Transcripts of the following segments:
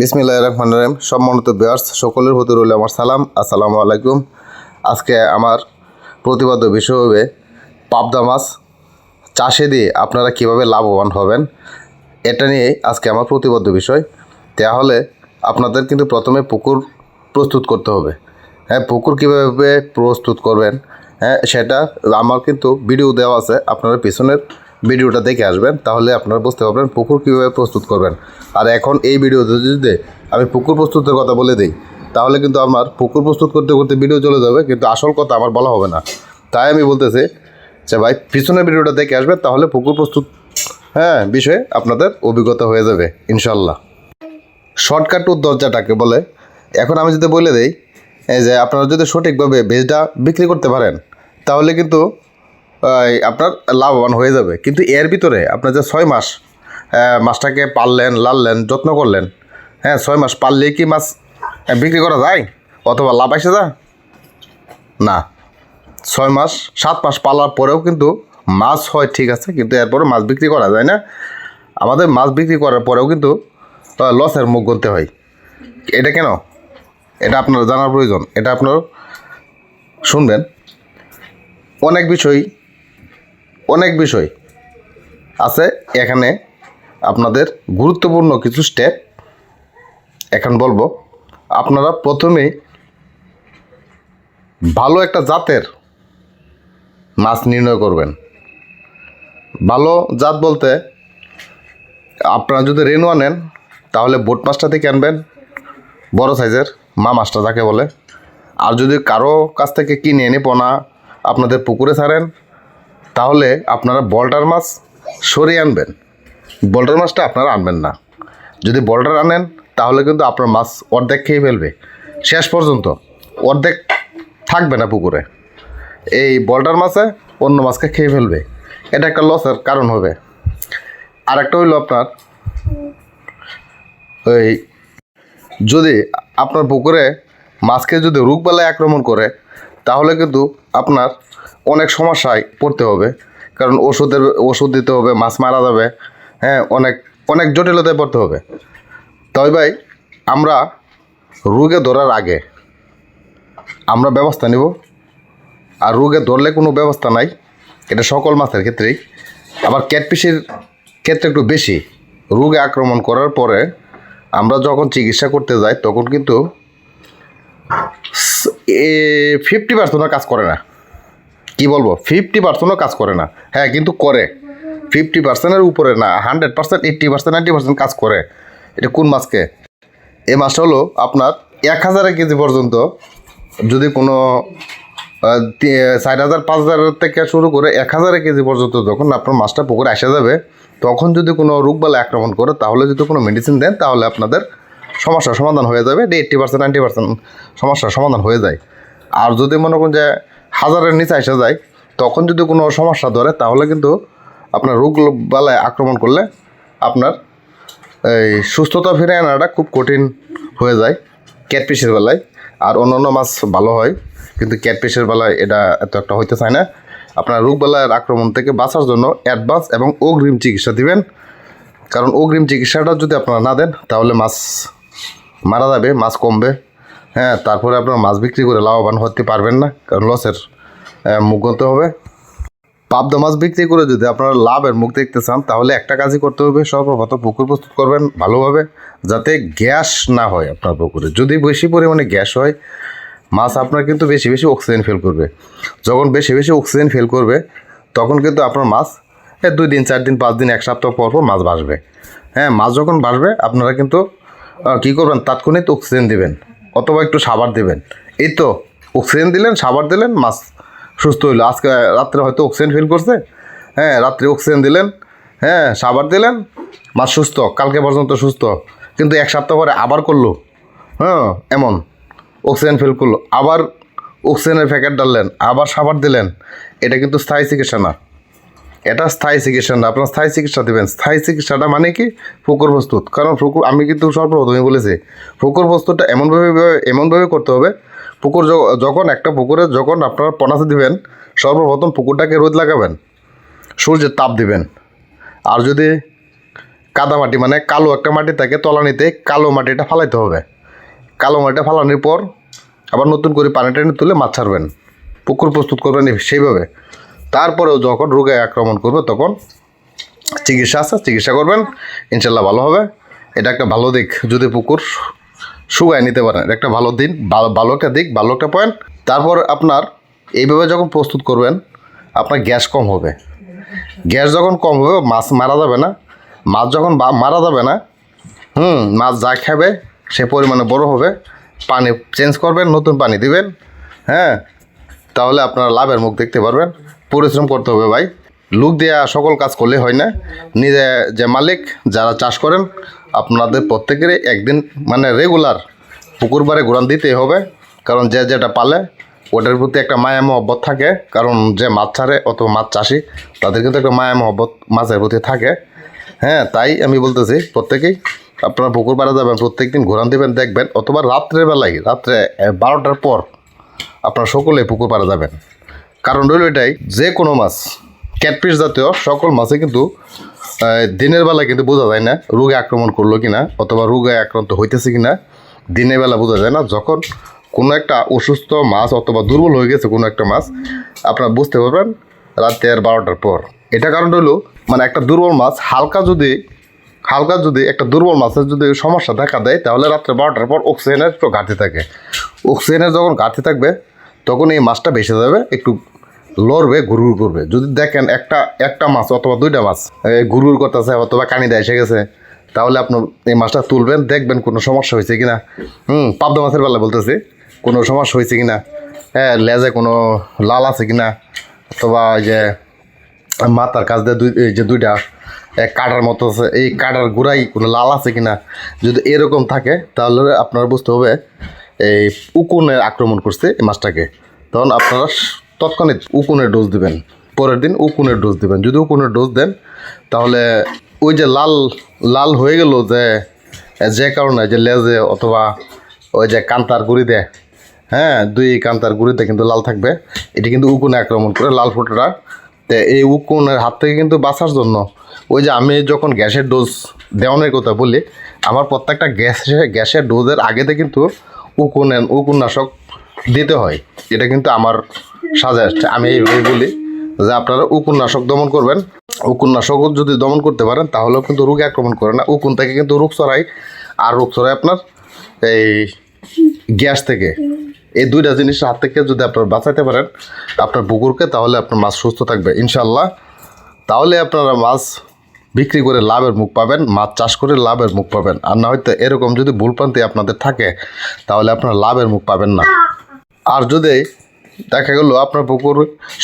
বিসমিল্লাহ রহমান রহিম। সম্মানিত বিয়ার্স সকলের প্রতি রইল আমার সালাম। আসসালামু আলাইকুম। আজকে আমার প্রতিবাদ্য বিষয় হবে পাবদা মাছ। চাষে দিয়ে আপনারা কীভাবে লাভবান হবেন, এটা নিয়ে আজকে আমার প্রতিবদ্ধ বিষয়। তাহলে আপনাদের কিন্তু প্রথমে পুকুর প্রস্তুত করতে হবে। হ্যাঁ পুকুর কীভাবে প্রস্তুত করবেন হ্যাঁ সেটা আমার কিন্তু ভিডিও দেওয়া আছে। আপনারা পিছনের ভিডিওটা দেখে আসবেন, তাহলে আপনারা বুঝতে পারবেন পুকুর কীভাবে প্রস্তুত করবেন। আর এখন এই ভিডিওতে যদি আমি পুকুর প্রস্তুতের কথা বলে দিই, তাহলে কিন্তু আমার পুকুর প্রস্তুত করতে করতে ভিডিও চলে যাবে, কিন্তু আসল কথা আমার বলা হবে না। তাই আমি বলতেছি যে ভাই, পিছনের ভিডিওটা দেখে আসবেন, তাহলে পুকুর প্রস্তুত হ্যাঁ বিষয়ে আপনাদের অভিজ্ঞতা হয়ে যাবে, ইনশাল্লাহ। শর্টকাট দরজাটাকে বলে, এখন আমি যদি বলে দিই, এই যে আপনারা যদি সঠিকভাবে ভেজটা বিক্রি করতে পারেন, তাহলে কিন্তু আপনার লাভবান হয়ে যাবে। কিন্তু এর ভিতরে আপনার যে ছয় মাস মাছটাকে পাললেন, লাললেন, যত্ন করলেন হ্যাঁ ছয় মাস পাললেই কি মাছ বিক্রি করা যায়? অথবা লাভ আসে যা না। ছয় মাস, সাত মাস পালার পরেও কিন্তু মাছ হয়, ঠিক আছে, কিন্তু এরপরে মাছ বিক্রি করা যায় না। আমাদের মাছ বিক্রি করার পরেও কিন্তু লসের মুখ গুনতে হয়। এটা কেন? এটা আপনার জানার প্রয়োজন। এটা আপনার শুনবেন। অনেক বিষয় অনেক বিষয় আছে। এখানে আপনাদের গুরুত্বপূর্ণ কিছু স্টেপ এখন বলব। আপনারা প্রথমেই ভালো একটা জাতের মাছ নির্ণয় করবেন। ভালো জাত বলতে আপনারা যদি রেনুয়া নেন, তাহলে বোট মাছটা থেকে আনবেন, বড় সাইজের মা মাছটা যাকে বলে। আর যদি কারও কাছ থেকে কিনে এনে পোনা, আপনাদের পুকুরে ছাড়েন তাহলে আপনারা বল্টার মাছ সরিয়ে আনবেন। বল্টার মাছটা আপনারা আনবেন না। যদি বল্টার আনেন, তাহলে কিন্তু আপনার মাছ অর্ধেক খেয়ে ফেলবে। শেষ পর্যন্ত অর্ধেক থাকবে না পুকুরে। এই বল্টার মাছে অন্য মাছকে খেয়ে ফেলবে। এটা একটা লসের কারণ হবে। আর একটা হইল আপনার ওই যদি আপনার পুকুরে মাছকে যদি রোগবালায় আক্রমণ করে তাহলে কিন্তু আপনার অনেক সমস্যায় পড়তে হবে। কারণ ওষুধের, ওষুধ দিতে হবে, মাছ মারা যাবে হ্যাঁ অনেক অনেক জটিলতায় পড়তে হবে। তবে ভাই, আমরা রোগে ধরার আগে আমরা ব্যবস্থা নিব। আর রোগে ধরলে কোনো ব্যবস্থা নাই। এটা সকল মাছের ক্ষেত্রেই। আবার ক্যাটপিসির ক্ষেত্রে একটু বেশি। রোগে আক্রমণ করার পরে আমরা যখন চিকিৎসা করতে যাই, তখন কিন্তু ফিফটি পার্সেন্টও কাজ করে না। কি বলব? ফিফটি পার্সেন্টও কাজ করে না। হ্যাঁ কিন্তু করে। ফিফটি পার্সেন্টের উপরে না hundred percent eighty percent ninety percent কাজ করে। এটা কোন মাছকে এই মাছটা হলো আপনার এক হাজার কেজি পর্যন্ত যদি কোনো ষাট হাজার, পাঁচ হাজার থেকে শুরু করে এক হাজার কেজি পর্যন্ত যখন আপনার মাছটা পুকুরে আসা যাবে, তখন যদি কোনো রোগবালা আক্রমণ করে, তাহলে যদি কোনো মেডিসিন দেন, তাহলে আপনাদের সমস্যার সমাধান হয়ে যাবে এইট্টি পার্সেন্ট নাইনটি পার্সেন্ট সমস্যার সমাধান হয়ে যায়। আর যদি মনে করুন যে হাজারের নিচে আসা যায়, তখন যদি কোনো সমস্যা ধরে, তাহলে কিন্তু আপনার রোগ বালায় আক্রমণ করলে আপনার এই সুস্থতা ফিরে আনাটা খুব কঠিন হয়ে যায় ক্যাটপিসের বেলায়। আর অন্যান্য মাছ ভালো হয়, কিন্তু ক্যাটফিশের বেলায় এটা এত একটা হইতে চায় না। আপনার রোগবেলার আক্রমণ থেকে বাঁচার জন্য অ্যাডভান্স এবং অগ্রিম চিকিৎসা দিবেন। কারণ অগ্রিম চিকিৎসাটা যদি আপনারা না দেন, তাহলে মাছ মারা যাবে, মাছ কমবে। হ্যাঁ তারপরে আপনার মাছ বিক্রি করে লাভবান হতে পারবেন না, কারণ লসের মুখ গুনতে হবে। পাবদা মাছ বিক্রি করে যদি আপনারা লাভের মুখ দেখতে চান, তাহলে একটা কাজই করতে হবে, সর্বপ্রথম পুকুর প্রস্তুত করবেন ভালোভাবে, যাতে গ্যাস না হয় আপনার পুকুরে। যদি বেশি পরিমাণে গ্যাস হয়, মাছ আপনার কিন্তু বেশি বেশি অক্সিজেন ফেল করবে। যখন বেশি বেশি অক্সিজেন ফেল করবে, তখন কিন্তু আপনার মাছ দুই দিন, চার দিন, পাঁচ দিন, এক সপ্তাহ পর পর মাছ বাসবে হ্যাঁ মাছ যখন বাসবে আপনারা কিন্তু কী করবেন? তাৎক্ষণিক অক্সিজেন দিবেন, অথবা একটু সাবার দিবেন। এই তো অক্সিজেন দিলেন সাবার দিলেন, মাছ সুস্থ হইল। আজকে রাত্রে হয়তো অক্সিজেন ফিল করছে। হ্যাঁ রাত্রে অক্সিজেন দিলেন হ্যাঁ সাবার দিলেন, মাছ সুস্থ, কালকে পর্যন্ত সুস্থ। কিন্তু এক সপ্তাহ পরে আবার করল। হ্যাঁ এমন অক্সিজেন ফিল করল। আবার অক্সিজেনের প্যাকেট ডাললেন আবার সাবার দিলেন। এটা কিন্তু স্থায়ী চিকিৎসা না। এটা স্থায়ী চিকিৎসা না। আপনার স্থায়ী চিকিৎসা দেবেন। স্থায়ী চিকিৎসাটা মানে কি? ফুকুর প্রস্তুত। কারণ ফুকুর, আমি কিন্তু সর্বপ্রথমে বলেছি, ফুকুর প্রস্তুতটা এমনভাবে এমনভাবে করতে হবে পুকুর যখন একটা পুকুরে যখন আপনারা পনাশে দিবেন, সর্বপ্রথম পুকুরটাকে রোদ লাগাবেন, সূর্যের তাপ দিবেন। আর যদি কাদা মাটি মানে কালো একটা মাটি থাকে তলানিতে, কালো মাটিটা ফালাইতে হবে। কালো মাটিটা ফালানোর পর আবার নতুন করে পানি টানি তুলে মাছ ছাড়বেন। পুকুর প্রস্তুত করবেন সেইভাবে। তারপরেও যখন রোগে আক্রমণ করবে, তখন চিকিৎসা আছে, চিকিৎসা করবেন, ইনশাল্লাহ ভালো হবে। এটা একটা ভালো দিক, যদি পুকুর শুকায় নিতে পারেন, এটা একটা ভালো দিন, ভালো একটা দিক, ভালো একটা পয়েন্ট তারপর আপনার এইভাবে যখন প্রস্তুত করবেন, আপনার গ্যাস কম হবে। গ্যাস যখন কম হবে, মাছ মারা যাবে না। মাছ যখন মারা যাবে না, হুম, মাছ যা খাবে, সে পরিমাণে বড় হবে। পানি চেঞ্জ করবেন, নতুন পানি দিবেন হ্যাঁ। তাহলে আপনারা লাভের মুখ দেখতে পারবেন। পরিশ্রম করতে হবে ভাই। লুক দেওয়া সকল কাজ করলে হয় না। নিজে যে মালিক, যারা চাষ করেন, আপনাদের প্রত্যেকেরই একদিন মানে রেগুলার পুকুর পাড়ে ঘুরান দিতেই হবে। কারণ যে যেটা পালে, ওটার প্রতি একটা মায়া মহব্বত থাকে। কারণ যে মাছ ছাড়ে অথবা মাছ চাষি, তাদের কিন্তু একটা মায়া মহব্বত মাছের প্রতি থাকে। হ্যাঁ তাই আমি বলতেছি, প্রত্যেকেই আপনারা পুকুর পাড়ে যাবেন প্রত্যেক দিন ঘোরান দেবেন, দেখবেন। অথবা রাত্রেবেলায় রাত্রে বারোটার পর আপনারা সকলে পুকুর পাড়ে যাবেন। কারণ রইল এটাই, যে কোনো মাছ ক্যাটফিশ জাতীয় সকল মাছে কিন্তু দিনের বেলা কিন্তু বোঝা যায় না রোগে আক্রমণ করল কিনা অথবা রোগে আক্রান্ত হইতেছে কিনা, দিনের বেলা বোঝা যায় না। যখন কোনো একটা অসুস্থ মাছ অথবা দুর্বল হয়ে গেছে কোনো একটা মাছ, আপনারা বুঝতে পারবেন রাতের বারোটার পর। এটা কারণ হলো মানে একটা দুর্বল মাছ হালকা যদি হালকা যদি একটা দুর্বল মাছের যদি সমস্যা দেখা দেয়, তাহলে রাত্রে বারোটার পর অক্সিজেনের একটু ঘাটতি থাকে। অক্সিজেনের যখন ঘাটতি থাকবে, তখন এই মাছটা বেঁচে যাবে, একটু লড়বে ঘুরঘুর করবে যদি দেখেন একটা একটা মাছ অথবা দুইটা মাছ ঘুরঘুর করতেছে অথবা কানিদা এসে গেছে, তাহলে আপনি এই মাছটা তুলবেন, দেখবেন কোনো সমস্যা হয়েছে কিনা। হুম, পাবদা মাছের বেলা বলতেছি, কোনো সমস্যা হয়েছে কিনা? হ্যাঁ লেজে কোনো লাল আছে কিনা? অথবা ওই যে মাথার কাছ দিয়ে দুই যে দুইটা এক কাটার মতো আছে, এই কাটার গোড়াই কোনো লাল আছে কিনা? যদি এরকম থাকে, তাহলে আপনারা বুঝতে হবে, এই উকুনের আক্রমণ করছে এই মাছটাকে। তখন আপনারা তৎক্ষণিক উকুনের ডোজ দিবেন। পরের দিন উকুনের ডোজ দিবেন। যদি উকুনের ডোজ দেন, তাহলে ওই যে লাল লাল হয়ে গেল যে যে কারণে যে লেজে অথবা ওই যে কান্তার গুড়ি দেয় হ্যাঁ দুই কান্তার গুড়িতে কিন্তু লাল থাকবে। এটি কিন্তু উকুনে আক্রমণ করে লাল ফোটাটা। তো এই উকুনের হাত থেকে কিন্তু বাঁচার জন্য ওই যে আমি যখন গ্যাসের ডোজ দেওয়ানোর কথা বলি, আমার প্রত্যেকটা গ্যাসের গ্যাসের ডোজের আগেতে কিন্তু উকুন উকুননাশক দিতে হয়। এটা কিন্তু আমার সাজেস্ট আমি এইভাবেই বলি যে আপনারা উকুননাশক দমন করবেন। উকুননাশক যদি দমন করতে পারেন, তাহলেও কিন্তু রোগে আক্রমণ করে না। উকুন থেকে কিন্তু রোগ ছড়ায়। আর রোগ ছড়ায় আপনার এই গ্যাস থেকে। এই দুইটা জিনিসের হাত থেকে যদি আপনারা বাঁচাতে পারেন, আপনার পুকুরকে, তাহলে আপনার মাছ সুস্থ থাকবে ইনশাল্লাহ তাহলে আপনারা মাছ বিক্রি করে লাভের মুখ পাবেন, মাছ চাষ করে লাভের মুখ পাবেন। আর না হয়তো এরকম যদি ভুলপ্রান্তি আপনাদের থাকে, তাহলে আপনারা লাভের মুখ পাবেন না। আর যদি দেখা গেল আপনার পুকুর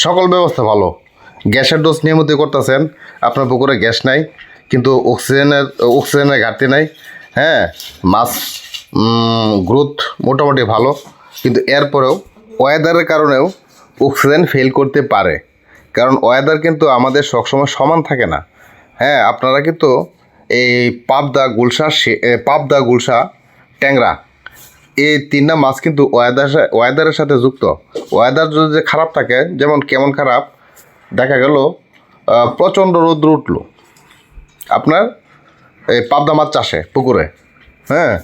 সকল ব্যবস্থা ভালো। গ্যাসের ডোজ নিয়মিত করতেছেন, আপনার পুকুরে গ্যাস নাই, কিন্তু অক্সিজেনের অক্সিজেনের ঘাটতি নাই। হ্যাঁ মাছ গ্রোথ মোটামুটি ভালো, কিন্তু এরপরেও ওয়েদারের কারণেও অক্সিজেন ফেল করতে পারে। কারণ ওয়েদার কিন্তু আমাদের সবসময় সমান থাকে না। হ্যাঁ আপনারা কিন্তু এই পাবদা গুলশা পাবদা গুলশা ট্যাংরা এই তিনটা মাছ কিন্তু ওয়েদার ওয়েদারের সাথে যুক্ত। ওয়েদার যদি যে খারাপ থাকে, যেমন কেমন খারাপ, দেখা গেল প্রচণ্ড রৌদ্র উঠল। আপনার এই পাবদা মাছ চাষে, পুকুরে। হ্যাঁ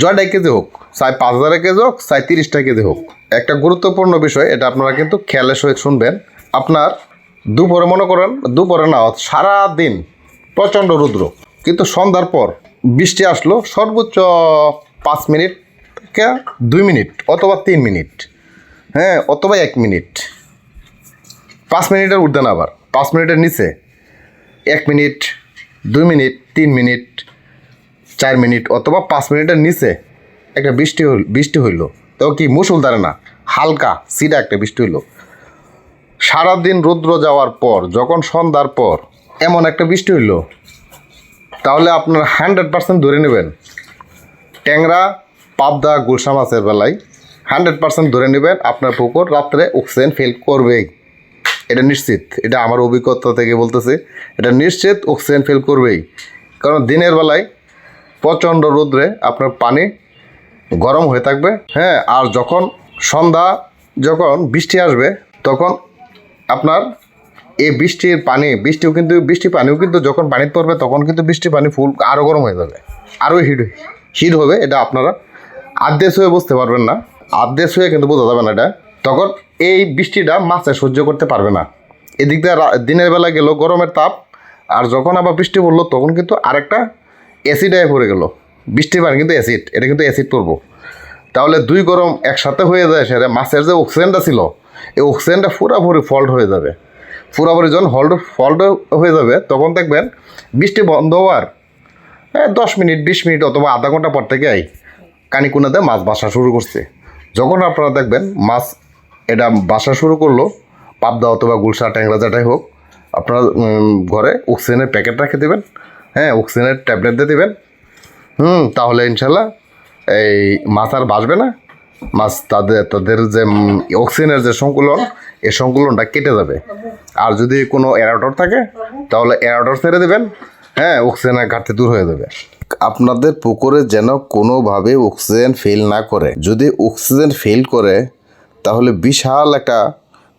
জয়টাই কেজি হোক, চাই পাঁচ হাজার কেজি হোক, চাই তিরিশটা কেজি হোক। একটা গুরুত্বপূর্ণ বিষয়, এটা আপনারা কিন্তু খেয়ালের সহিত শুনবেন। আপনার দুপুরে মনে করেন, দুপুরে না সারা দিন প্রচণ্ড রুদ্র। কিন্তু সন্ধ্যার পর বৃষ্টি আসলো, সর্বোচ্চ পাঁচ মিনিট থেকে দুই মিনিট অথবা তিন মিনিট। হ্যাঁ অথবা এক মিনিট। পাঁচ মিনিটের উঠতেন আবার। পাঁচ মিনিটের নিচে। এক মিনিট, দুই মিনিট, তিন মিনিট, চার মিনিট অথবা পাঁচ মিনিটের নিচে একটা বৃষ্টি হইল বৃষ্টি হইল। তো কি মুসুলধারে না? হালকা, সিধা একটা বৃষ্টি হইল। সারাদিন রৌদ্র যাওয়ার পর, যখন সন্ধ্যার পর এমন একটা বৃষ্টি হইল, তাহলে আপনার হান্ড্রেড পার্সেন্ট ধরে নেবেন। ট্যাংরা পাবদা গুলশা মাছের বেলায়। হান্ড্রেড পার্সেন্ট ধরে নেবেন, আপনার পুকুর রাত্রে অক্সিজেন ফেল করবেই। এটা নিশ্চিত, এটা আমার অভিজ্ঞতা থেকে বলতেছি। এটা নিশ্চিত অক্সিজেন ফেল করবেই। কারণ দিনের বেলায় প্রচণ্ড রোদ্রে আপনার পানি গরম হয়ে থাকবে হ্যাঁ আর যখন সন্ধ্যা, যখন বৃষ্টি আসবে, তখন আপনার এই বৃষ্টির পানি, বৃষ্টিও কিন্তু, বৃষ্টি পানিও কিন্তু যখন পানিতে পড়বে, তখন কিন্তু বৃষ্টি পানি ফুল আরও গরম হয়ে যাবে। আরও হিট হিট হবে, এটা আপনারা আদেশ হয়ে বুঝতে পারবেন না, আদেশ হয়ে কিন্তু বোঝা যাবে না এটা। তখন এই বৃষ্টিটা মাছে সহ্য করতে পারবে না। এদিক দিয়ে দিনের বেলা গেল গরমের তাপ, আর যখন আবার বৃষ্টি পড়ল তখন কিন্তু আরেকটা অ্যাসিড আয় পড়ে গেল। বৃষ্টি পানি কিন্তু অ্যাসিড এটা কিন্তু অ্যাসিড পড়ব। তাহলে দুই গরম একসাথে হয়ে যায়, সেটা মাছের যে অক্সিজেনটা ছিল, এই অক্সিজেনটা পুরোপুরি ফল্ট হয়ে যাবে। পুরোপুরি যখন হল্ট ফল্ট হয়ে যাবে, তখন দেখবেন বৃষ্টি বন্ধ হওয়ার হ্যাঁ দশ মিনিট, বিশ মিনিট অথবা আধা ঘণ্টা পর থেকেই কানিকুনাতে মাছ বাসা শুরু করছে। যখন আপনারা দেখবেন মাছ এটা বাসা শুরু করল, পাবদা অথবা গুলশা ট্যাংরা যেটাই হোক, আপনারা ঘরে অক্সিজেনের প্যাকেট রেখে দেবেন হ্যাঁ অক্সিজেনের ট্যাবলেট দিয়ে দেবেন, হুম, তাহলে ইনশাল্লাহ এই মাছ আর বাসবে না। মাছ তাদের তাদের যে অক্সিজেনের যে সংকুলন এই সংকুলনটা কেটে যাবে। আর যদি কোনো এরাটর থাকে, তাহলে এরাটর ছেড়ে দেবেন হ্যাঁ অক্সিজেনের ঘাটতি দূর হয়ে যাবে। আপনাদের পুকুরে যেন কোনোভাবে অক্সিজেন ফেল না করে। যদি অক্সিজেন ফেল করে, তাহলে বিশাল একটা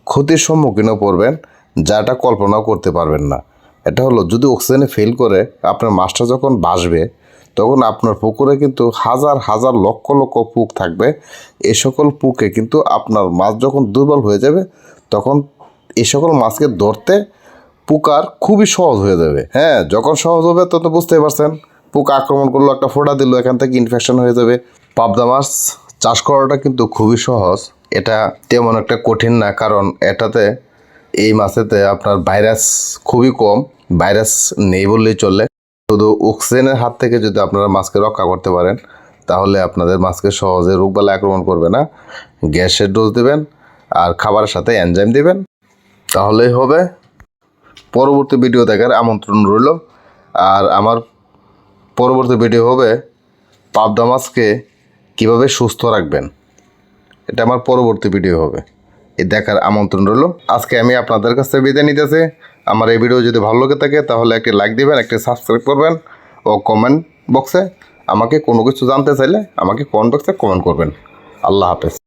ক্ষতির সম্মুখীনও পড়বেন, যাটা কল্পনাও করতে পারবেন না। এটা হলো, যদি অক্সিজেনে ফেল করে, আপনার মাছটা যখন বাসবে তখন আপনার পুকুরে কিন্তু হাজার হাজার লক্ষ লক্ষ পুক থাকবে। এ সকল পুকে কিন্তু আপনার মাছ যখন দুর্বল হয়ে যাবে, তখন এ সকল মাছকে ধরতে পুকার খুবই সহজ হয়ে যাবে। হ্যাঁ যখন সহজ হবে, তখন বুঝতেই পারছেন। পোকা আক্রমণ করল, একটা ফোঁটা দিল, এখান থেকে ইনফেকশন হয়ে যাবে। পাবদা মাছ চাষ করাটা কিন্তু খুবই সহজ। এটা তেমন একটা কঠিন না, কারণ এটাতে, এই মাছেতে আপনার ভাইরাস খুবই কম ভাইরাস নেই বললেই চলে। শুধু অক্সিজেনের হাত থেকে যদি আপনারা মাছকে রক্ষা করতে পারেন, তাহলে আপনাদের মাছকে সহজে রোগবালা আক্রমণ করবে না। গ্যাসের ডোজ দেবেন, আর খাবারের সাথে এনজাইম দেবেন। তাহলেই হবে। পরবর্তী ভিডিও দেখার আমন্ত্রণ রইল। আর আমার পরবর্তী ভিডিও হবে পাবদা মাছকে কীভাবে সুস্থ রাখবেন। এটা আমার পরবর্তী ভিডিও হবে। এই দেখার আমন্ত্রণ রইল। আজকে আমি আপনাদের কাছ থেকে বিদায় নিতেছি। আমার এই ভিডিও যদি ভালো লেগে থাকে, তাহলে একটি লাইক দিবেন, একটি সাবস্ক্রাইব করবেন ও কমেন্ট বক্সে আমাকে কোনো কিছু জানতে চাইলে আমাকে কমেন্ট বক্সে কমেন্ট করবেন। আল্লাহ হাফেজ।